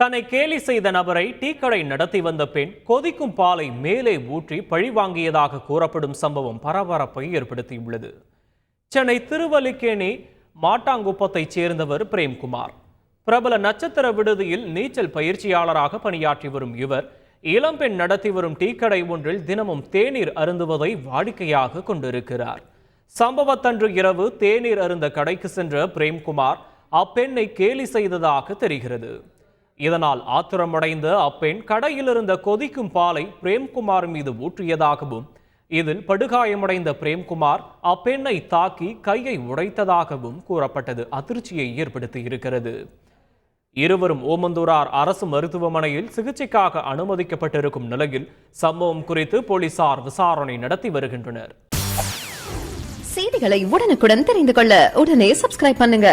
தன்னை கேலி செய்த நபரை டீக்கடை நடத்தி வந்த பெண் கொதிக்கும் பாலை மேலே ஊற்றி பழிவாங்கியதாக கூறப்படும் சம்பவம் பரபரப்பை ஏற்படுத்தியுள்ளது. சென்னை திருவல்லிக்கேணி மாட்டாங்குப்பத்தைச் சேர்ந்தவர் பிரேம்குமார். பிரபல நட்சத்திர விடுதியில் நீச்சல் பயிற்சியாளராக பணியாற்றி வரும் இவர் இளம்பெண் நடத்தி வரும் டீக்கடை ஒன்றில் தினமும் தேநீர் அருந்துவதை வாடிக்கையாக கொண்டிருக்கிறார். சம்பவத்தன்று இரவு தேநீர் அருந்த கடைக்கு சென்ற பிரேம்குமார் அப்பெண்ணை கேலி செய்ததாக தெரிகிறது. இதனால் ஆத்திரமடைந்த அப்பெண் கடையில் இருந்த கொதிக்கும் பாலை பிரேம்குமார் மீது ஊற்றியதாகவும் இதில் படுகாயமடைந்த பிரேம்குமார் அப்பெண்ணை தாக்கி கையை உடைத்ததாகவும் கூறப்பட்டது. அதிர்ச்சியை ஏற்படுத்தி இருக்கிறது இருவரும் ஓமந்தூரார் அரசு மருத்துவமனையில் சிகிச்சைக்காக அனுமதிக்கப்பட்டிருக்கும் நிலையில் சம்பவம் குறித்து போலீசார் விசாரணை நடத்தி வருகின்றனர். செய்திகளை உடனுக்குடன் தெரிந்து கொள்ள உடனே சப்ஸ்கிரைப் பண்ணுங்க.